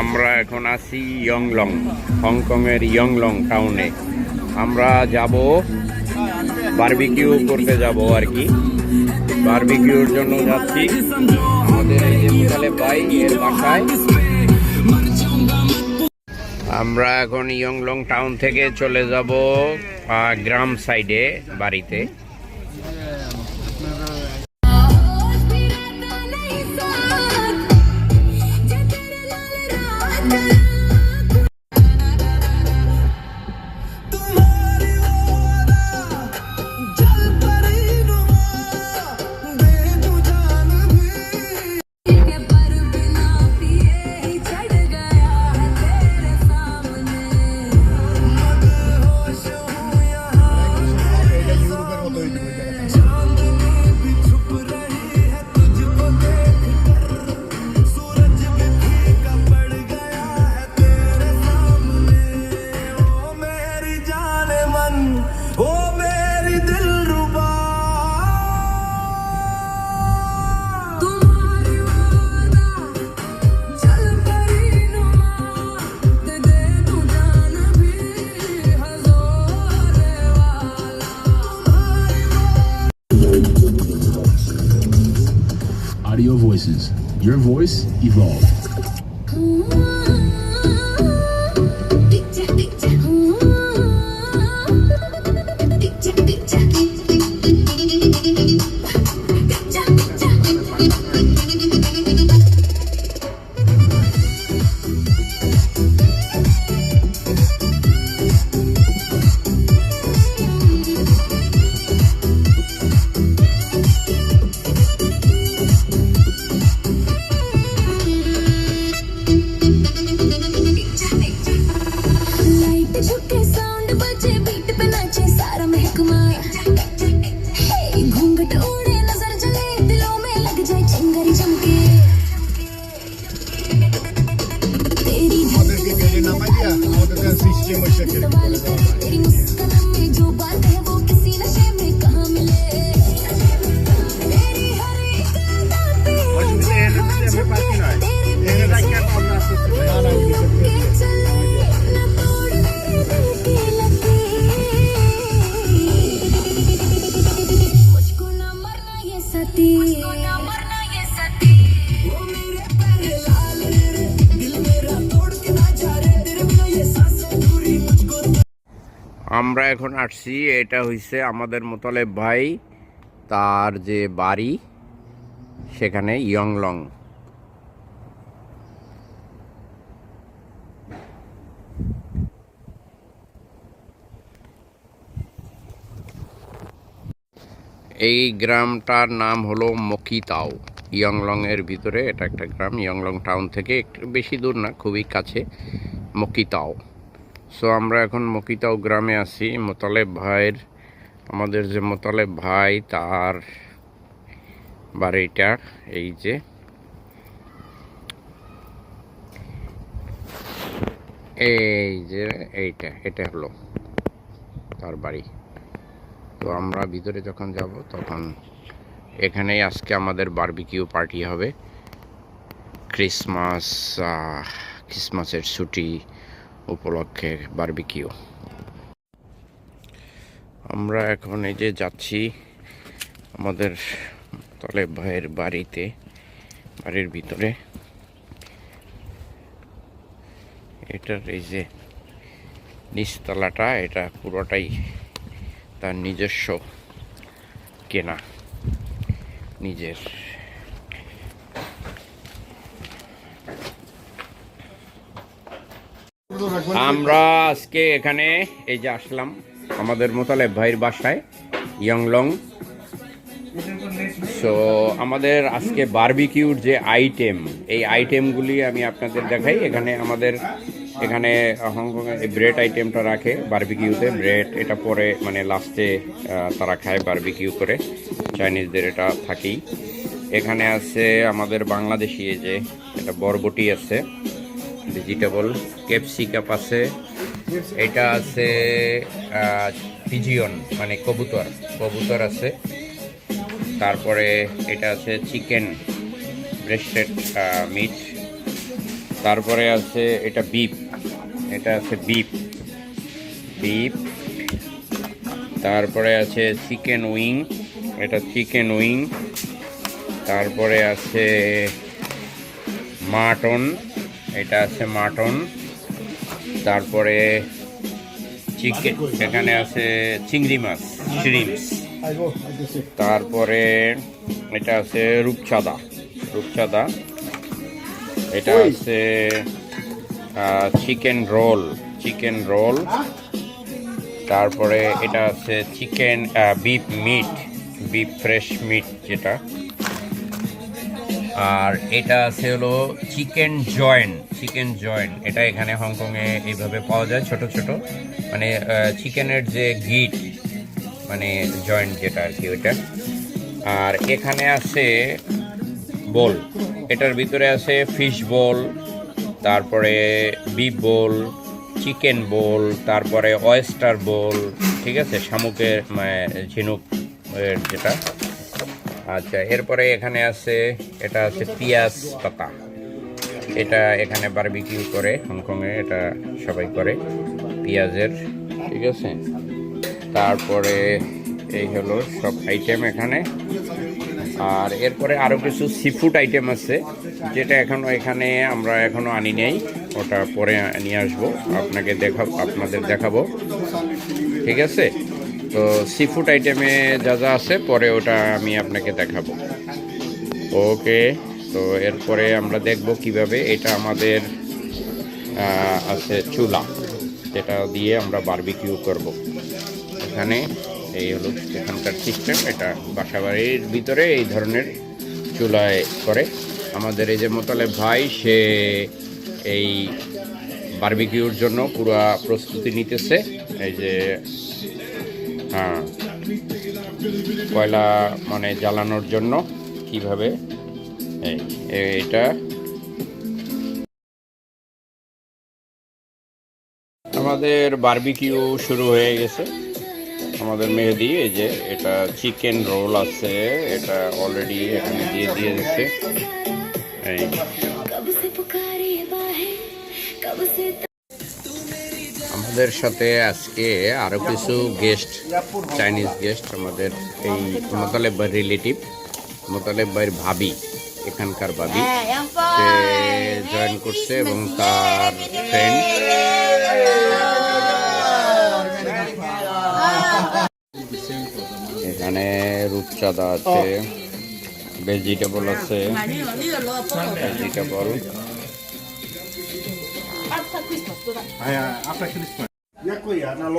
আমরা এখন আছি ইয়ংলং হংকংয়ের ইয়ংলং টাউনে আমরা যাব বারবিকিউ করতে যাব আর কি। বারবিকিউর জন্য যাচ্ছি। আমাদের এই যে আমরা এখন ইয়ংলং টাউন থেকে চলে যাব গ্রাম সাইডে বাড়িতে। I Audio Voices. Your voice evolved. আমাদের সিস্টেম ওই আমরা এখন আসছি, এটা হইছে আমাদের মোতালেব ভাই, তার যে বাড়ি, সেখানে ইয়ংলং। এই গ্রামটার নাম হলো মকিতাও। ইয়ংলং এর ভিতরে এটা একটা গ্রাম, ইয়ংলং টাউন থেকে একটু বেশি দূর না, খুবই কাছে মকিতাও। সো আমরা এখন মকিতাও গ্রামে আছি। মোতালেব ভাইয়ের, আমাদের যে মোতালেব ভাই, তার বাড়িটা এই যে। এই যে এইটা, এটা হলো তার বাড়ি। তো আমরা ভিতরে যখন যাব, তখন এখানেই আজকে আমাদের বারবিকিউ পার্টি হবে। ক্রিসমাস ক্রিসমাসের ছুটি উপলক্ষে বারবিকিউ আমরা এখন এই যে যাচ্ছি আমাদের তলে ভাইয়ের বাড়িতে, বাড়ির ভিতরে। এটার এই যে নিচতলাটা, এটা পুরোটাই তার নিজস্ব কেনা, নিজের আমরা আজকে এখানে এই যে আসলাম আমাদের মোতালেব ভাইয়ের বাসায় ইয়ংলং সো আমাদের আজকে বার্বিকিউর যে আইটেম এই আইটেমগুলি আমি আপনাদের দেখাই। এখানে আমাদের, এখানে হংকংয়ে এই ব্রেড আইটেমটা রাখে বার্বিকিউতে ব্রেড এটা পরে মানে লাস্টে তারা খায় বার্বিকিউ করে। চাইনিজদের এটা থাকেই। এখানে আছে আমাদের বাংলাদেশি এই যে, এটা বরবটি আছে। ভেজিটেবল ক্যাপসিকাপ আছে, এটা আছে পিজিয়ন মানে কবুতর কবুতর আছে। তারপরে এটা আছে চিকেন ব্রেস্টেড মিট তারপরে আছে এটা বিপ এটা আছে বিপ বিপ তারপরে আছে চিকেন উইং এটা চিকেন উইং তারপরে আছে মাটন। এটা আছে মাটন তারপরে চিকেন এখানে আছে চিংড়ি মাছ শ্রিমস আইবো তারপরে এটা আছে রূপচাঁদা রূপচাঁদা। এটা আছে চিকেন রোল চিকেন রোল। তারপরে এটা আছে chicken beef meat beef fresh meat যেটা। আর এটা আছে হলো চিকেন জয়েন্ট চিকেন জয়েন্ট এটা এখানে হংকংয়ে এইভাবে পাওয়া যায়, ছোট ছোট। মানে চিকেনের যে গিট মানে জয়েন্ট যেটা আর কি ওইটা। আর এখানে আছে বোল। এটার ভিতরে আছে ফিশ বোল, তারপরে বিপ বোল, চিকেন বোল, তারপরে অয়েস্টার বোল, ঠিক আছে? শামুকের মানে ঝিনুক যেটা। আচ্ছা এরপরে এখানে আছে, এটা আছে পিঁয়াজ পাতা এটা এখানে বারবিকিউ করে, হংকংয়ে এটা সবাই করে, পেঁয়াজের, ঠিক আছে? তারপরে এই হলো সব আইটেম এখানে। আর এরপরে আরও কিছু সিফুড আইটেম আছে, যেটা এখনও এখানে আমরা এখনও আনি নেই, ওটা পরে নিয়ে আসব, আপনাকে দেখাবো, আপনাদের দেখাবো। ঠিক আছে? তো সি ফুড আইটেমে যা যা আছে, পরে ওটা আমি আপনাকে দেখাবো। ওকে, তো এরপরে আমরা দেখব কীভাবে এটা আমাদের আছে চুলা, যেটা দিয়ে আমরা বারবিকিউ করব। এখানে এই হলো এখানকার সিস্টেম এটা বাসাবাড়ির ভিতরে এই ধরনের চুলায় করে। আমাদের এই যে মোতালে ভাই, সে এই বারবিকিউর জন্য পুরা প্রস্তুতি নিতেছে। এই যে হ্যাঁ। কয়লা মানে জ্বালানোর জন্য কীভাবে? এটা আমাদের বার্বিকিউ শুরু হয়ে গেছে। আমাদের মেহেদি, এই যে এটা চিকেন রোল আছে, এটা অলরেডি এখানে দিয়ে দিয়ে এই। আমাদের সাথে আজকে আরও কিছু গেস্ট চাইনিজ গেস্ট আমাদের এই মোতালেব ভাইয়ের রিলেটিভ মোতালেব ভাইয়ের ভাবি এখানকার ভাবি। সে জয়েন করছে এবং তার ফ্রেন্ড এখানে রূপচাঁদা আছে ভেজিটেবল আছে ভেজিটেবল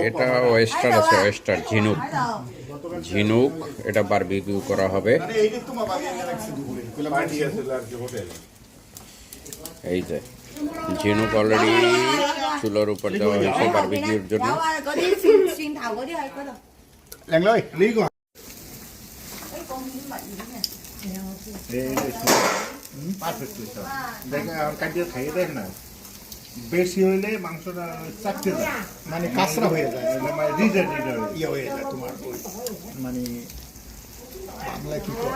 এটা ওয়েস্টার আছে ওয়েস্টার ঝিনুক। ঝিনুক এটা বারবিকিউ করা হবে। এই যে ঝিনুক অলরেডি চুলোর উপর দেওয়া হয়েছে বারবিকিউর জন্য। আর কাটিয়ে খাইয়ে দেখ না। বেশি হইলে মাংসটা চাপতে যায়। মানে কাঁচরা হয়ে যায়। মানে রিডার রিডার ইয়ে হয়ে যায় তোমার ওই মানে বাংলায় কি কয়?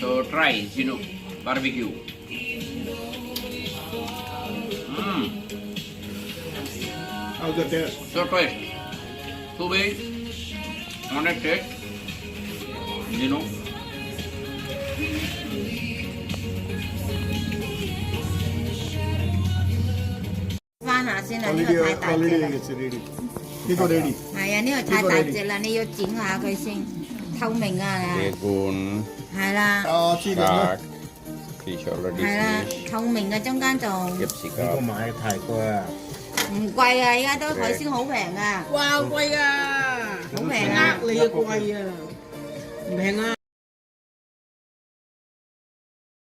So try ঝিনুক barbecue hmm How's the taste? So taste খুবই অনেক টেস্ট ঝিনুক pha hả হাসেন আমি হাতায় তাই অলরেডি হয়ে গেছে রেডি ঠিক রেডি হ্যাঁ আমি হাতায় তাই জেলা নি ইও চিং হা কইছি thau mình à বেগুন hay là শাক fish already hay là thau mình ở trong can tròn capsicum có mãi thải qua. Ừ, quay ấy á tôi thấy xin hổ vàng à. Wow quay à hổ vàng á lìa quay à. Vàng à